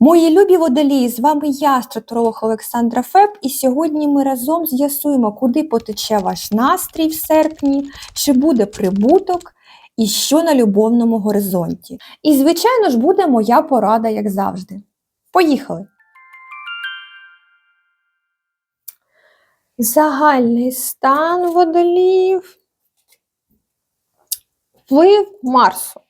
Мої любі водолії, з вами я, астротролог Олександра Феб, і сьогодні ми разом з'ясуємо, куди потече ваш настрій в серпні, чи буде прибуток і що на любовному горизонті. І, звичайно ж, буде моя порада, як завжди. Поїхали! Загальний стан водоліїв. Вплив Марсу.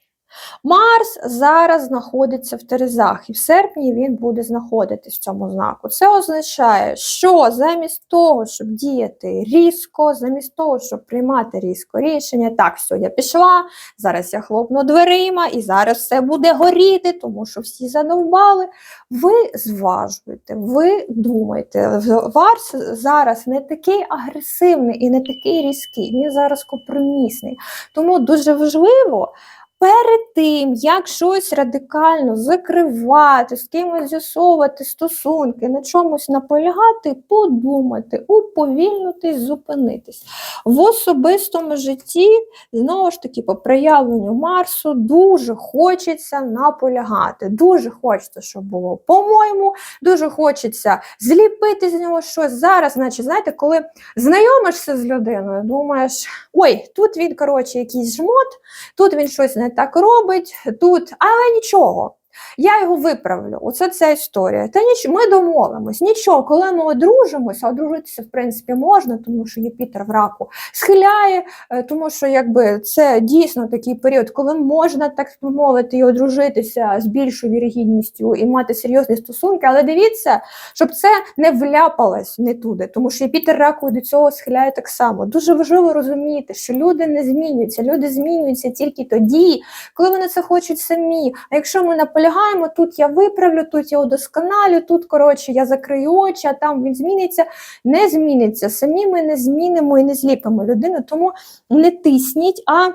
Марс зараз знаходиться в Терезах, і в серпні він буде знаходитись в цьому знаку. Це означає, що замість того, щоб діяти різко, замість того, щоб приймати різко рішення, так, все, я пішла, зараз я хлопну дверима, і зараз все буде горіти, тому що всі задовбали. Ви зважуєте, ви думаєте, Марс зараз не такий агресивний і не такий різкий, він зараз компромісний. Тому дуже важливо. Перед тим, як щось радикально закривати, з кимось з'ясовувати стосунки, на чомусь наполягати, подумати, уповільнитись, зупинитись. В особистому житті, знову ж таки, по проявленню Марсу, дуже хочеться наполягати. Дуже хочеться, щоб було по-моєму, дуже хочеться зліпити з нього щось. Зараз, значить, знаєте, коли знайомишся з людиною, думаєш, ой, тут він, коротше, якийсь жмот, тут він щось не так робить, тут, але нічого. Я його виправлю. Оце ця історія. Та ніч, ми домовимось. Нічого, коли ми одружимося, одружитися, в принципі, можна, тому що Юпітер в раку схиляє, е, тому що якби це дійсно такий період, коли можна так мовити і одружитися з більшою вірогідністю і мати серйозні стосунки. Але дивіться, щоб це не вляпалось не туди, тому що Юпітер раку до цього схиляє так само. Дуже важливо розуміти, що люди не змінюються, люди змінюються тільки тоді, коли вони це хочуть самі. А якщо ми наполягаємо, наполягаємо, тут я виправлю, тут я удосконалю, тут, коротше, я закрию очі, а там він зміниться. Не зміниться. Самі ми не змінимо і не зліпимо людину, тому не тисніть, а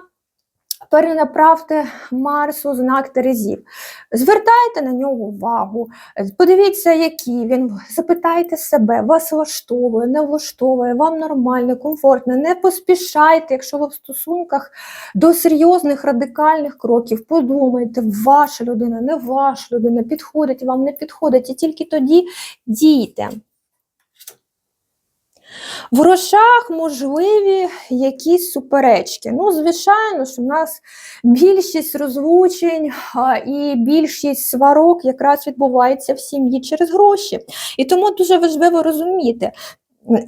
перенаправте Марсу знак Терезів. Звертайте на нього увагу, подивіться, який він, запитайте себе, вас влаштовує, не влаштовує, вам нормально, комфортно, не поспішайте, якщо ви в стосунках до серйозних радикальних кроків, подумайте, ваша людина, не ваша людина, підходить вам, не підходить, і тільки тоді дійте. В грошах можливі якісь суперечки. Ну, звичайно, що в нас більшість розлучень і більшість сварок якраз відбувається в сім'ї через гроші. І тому дуже важливо розуміти.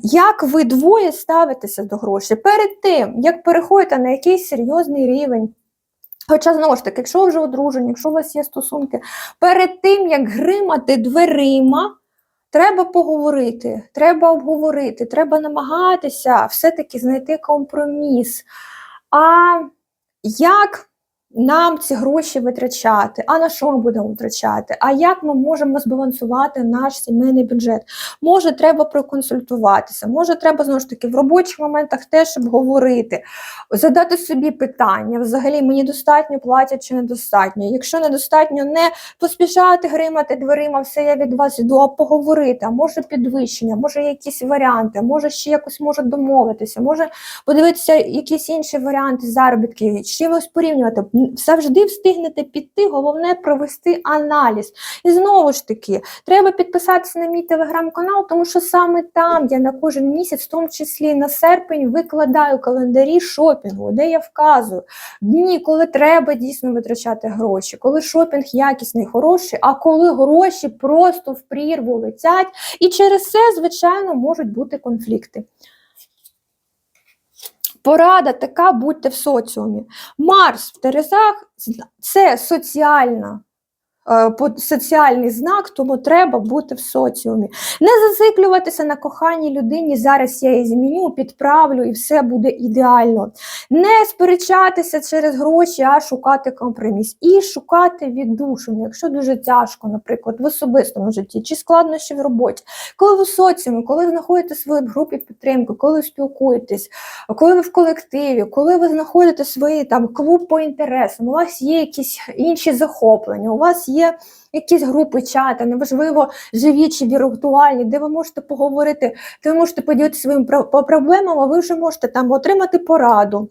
Як ви двоє ставитеся до грошей перед тим, як переходите на якийсь серйозний рівень? Хоча, знову ж таки, якщо ви вже одружені, якщо у вас є стосунки, перед тим, як гримати дверима, Треба поговорити, треба обговорити, треба намагатися все-таки знайти компроміс. А як нам ці гроші витрачати, а на що ми будемо витрачати? А як ми можемо збалансувати наш сімейний бюджет? Може, треба проконсультуватися, може, треба знову ж таки в робочих моментах теж обговорити, задати собі питання: взагалі мені достатньо платять чи недостатньо. Якщо недостатньо, не поспішати гримати дверима, все я від вас йду, а поговорити, а може підвищення, може якісь варіанти, може ще якось може домовитися, може подивитися якісь інші варіанти заробітки, чимось порівнювати завжди встигнете піти, головне провести аналіз. І знову ж таки, треба підписатися на мій телеграм-канал, тому що саме там я на кожен місяць, в тому числі на серпень, викладаю календарі шопінгу, де я вказую дні, коли треба дійсно витрачати гроші, коли шопінг якісний, хороший, а коли гроші просто в прірву летять. І через це, звичайно, можуть бути конфлікти. Порада така, будьте в соціумі. Марс в Терезах це соціальна соціальний знак, тому треба бути в соціумі. Не зациклюватися на коханій людині. Зараз я її зміню, підправлю і все буде ідеально. Не сперечатися через гроші, а шукати компроміс. І шукати віддушину, якщо дуже тяжко, наприклад, в особистому житті чи складнощі в роботі. Коли ви в соціумі, коли ви знаходитесь в групі підтримки, коли ви спілкуєтесь, коли ви в колективі, коли ви знаходите свої там клуб по інтересам, у вас є якісь інші захоплення, у вас є є якісь групи, чати, неважливо, живі чи віртуальні, де ви можете поговорити, де ви можете поділитися своїми проблемами, а ви вже можете там отримати пораду.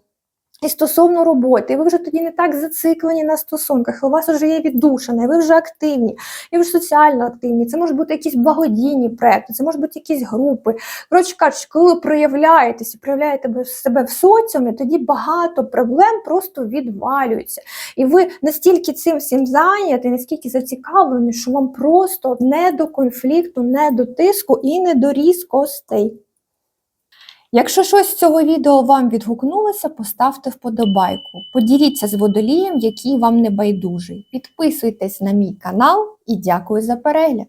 І стосовно роботи, ви вже тоді не так зациклені на стосунках, у вас вже є віддушина, ви вже активні, і ви вже соціально активні. Це можуть бути якісь благодійні проекти, це можуть бути якісь групи. Коротше кажучи, коли ви проявляєтесь і проявляєте себе в соціумі, тоді багато проблем просто відвалюються. І ви настільки цим всім зайняті, наскільки зацікавлені, що вам просто не до конфлікту, не до тиску і не до різкостей. Якщо щось з цього відео вам відгукнулося, поставте вподобайку. Поділіться з водолієм, який вам не байдужий. Підписуйтесь на мій канал і дякую за перегляд!